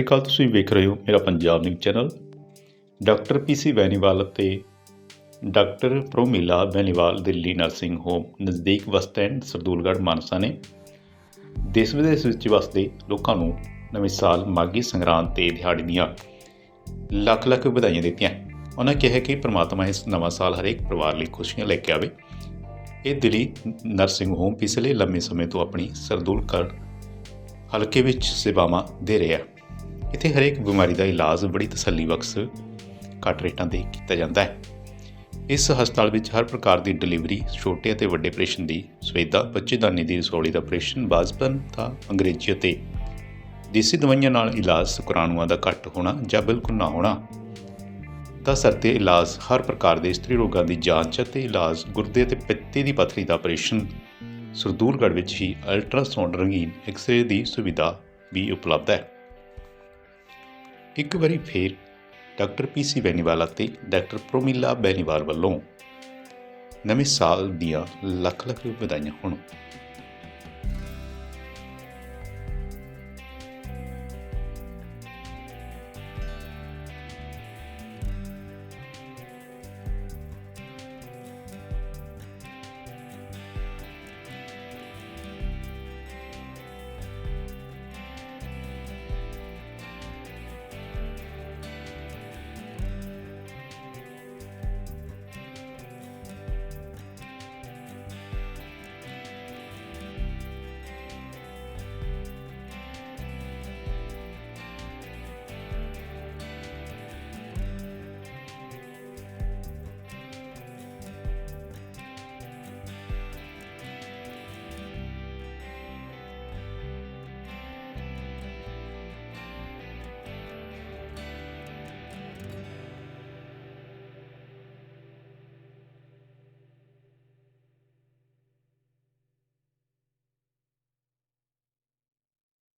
ਸਤਿ ਸ਼੍ਰੀ ਅਕਾਲ, ਤੁਸੀਂ ਵੇਖ ਰਹੇ ਹੋ ਮੇਰਾ Punjab news channel. Doctor P C Beniwal ਅਤੇ doctor Promila Beniwal Delhi nursing home ਨਜ਼ਦੀਕ ਬੱਸ ਸਟੈਂਡ ਸਰਦੂਲਗੜ੍ਹ ਮਾਨਸਾ ਨੇ ਦੇਸ਼ ਵਿਦੇਸ਼ ਵਿੱਚ ਵਸਦੇ ਲੋਕਾਂ ਨੂੰ ਨਵੇਂ ਸਾਲ ਮਾਘੀ ਸੰਗਰਾਂਦ ਤੇ ਦਿਹਾੜੀ ਦੀਆਂ ਲੱਖ ਲੱਖ ਵਧਾਈਆਂ ਦਿੱਤੀਆਂ। ਉਹਨਾਂ ਕਿਹਾ ਕਿ ਪ੍ਰਮਾਤਮਾ ਇਸ ਨਵਾਂ ਸਾਲ ਹਰੇਕ ਪਰਿਵਾਰ ਲਈ ਖੁਸ਼ੀਆਂ ਲੈ ਕੇ ਆਵੇ। ਇਹ ਦਿੱਲੀ ਨਰਸਿੰਗ ਹੋਮ ਪਿਛਲੇ ਲੰਮੇ ਸਮੇਂ ਤੋਂ ਆਪਣੀ ਸਰਦੂਲਗੜ੍ਹ ਹਲਕੇ ਵਿੱਚ ਸੇਵਾਵਾਂ ਦੇ ਰਿਹਾ। ਇੱਥੇ ਹਰੇਕ ਬਿਮਾਰੀ ਦਾ ਇਲਾਜ ਬੜੀ ਤਸੱਲੀ ਬਖਸ਼ ਘੱਟ ਰੇਟਾਂ ਤੇ ਕੀਤਾ ਜਾਂਦਾ ਹੈ। ਇਸ ਹਸਪਤਾਲ ਵਿੱਚ ਹਰ ਪ੍ਰਕਾਰ ਦੀ ਡਿਲੀਵਰੀ, ਛੋਟੇ ਅਤੇ ਵੱਡੇ ਆਪਰੇਸ਼ਨ ਦੀ ਸੁਵਿਧਾ ਬੱਚੇਦਾਨੀ ਦੀ ਰਸੌਲੀ ਦਾ ਆਪਰੇਸ਼ਨ, ਬਾਜ਼ਪਨ ਤਾਂ ਅੰਗਰੇਜ਼ੀ ਅਤੇ ਦੇਸੀ ਦਵਾਈਆਂ ਨਾਲ ਇਲਾਜ ਸ਼ੁਕਰਾਣੂਆਂ ਦਾ ਘੱਟ ਹੋਣਾ ਜਾਂ ਬਿਲਕੁਲ ਨਾ ਹੋਣਾ। ਦਾ ਸਰਤੇ ਇਲਾਜ ਹਰ ਪ੍ਰਕਾਰ ਦੇ ਇਸਤਰੀ ਰੋਗਾਂ ਦੀ ਜਾਂਚ ਅਤੇ ਇਲਾਜ ਗੁਰਦੇ ਅਤੇ ਪਿੱਤੇ ਦੀ ਪੱਥਰੀ ਦਾ ਆਪਰੇਸ਼ਨ, ਸਰਦੂਲਗੜ੍ਹ ਵਿੱਚ ਹੀ ਅਲਟਰਾਸਾਊਂਡ ਰੰਗੀਨ ਐਕਸ-ਰੇ ਦੀ ਸੁਵਿਧਾ ਵੀ ਉਪਲਬਧ ਹੈ। ਇੱਕ ਵਾਰੀ ਫੇਰ ਡਾਕਟਰ ਪੀਸੀ ਬੈਨੀਵਾਲ ਅਤੇ ਡਾਕਟਰ ਪ੍ਰੋਮਿਲਾ ਬੈਨੀਵਾਲ ਵੱਲੋਂ ਨਵੇਂ ਸਾਲ ਦੀਆਂ ਲੱਖ ਲੱਖ ਵਧਾਈਆਂ ਹੋਣ।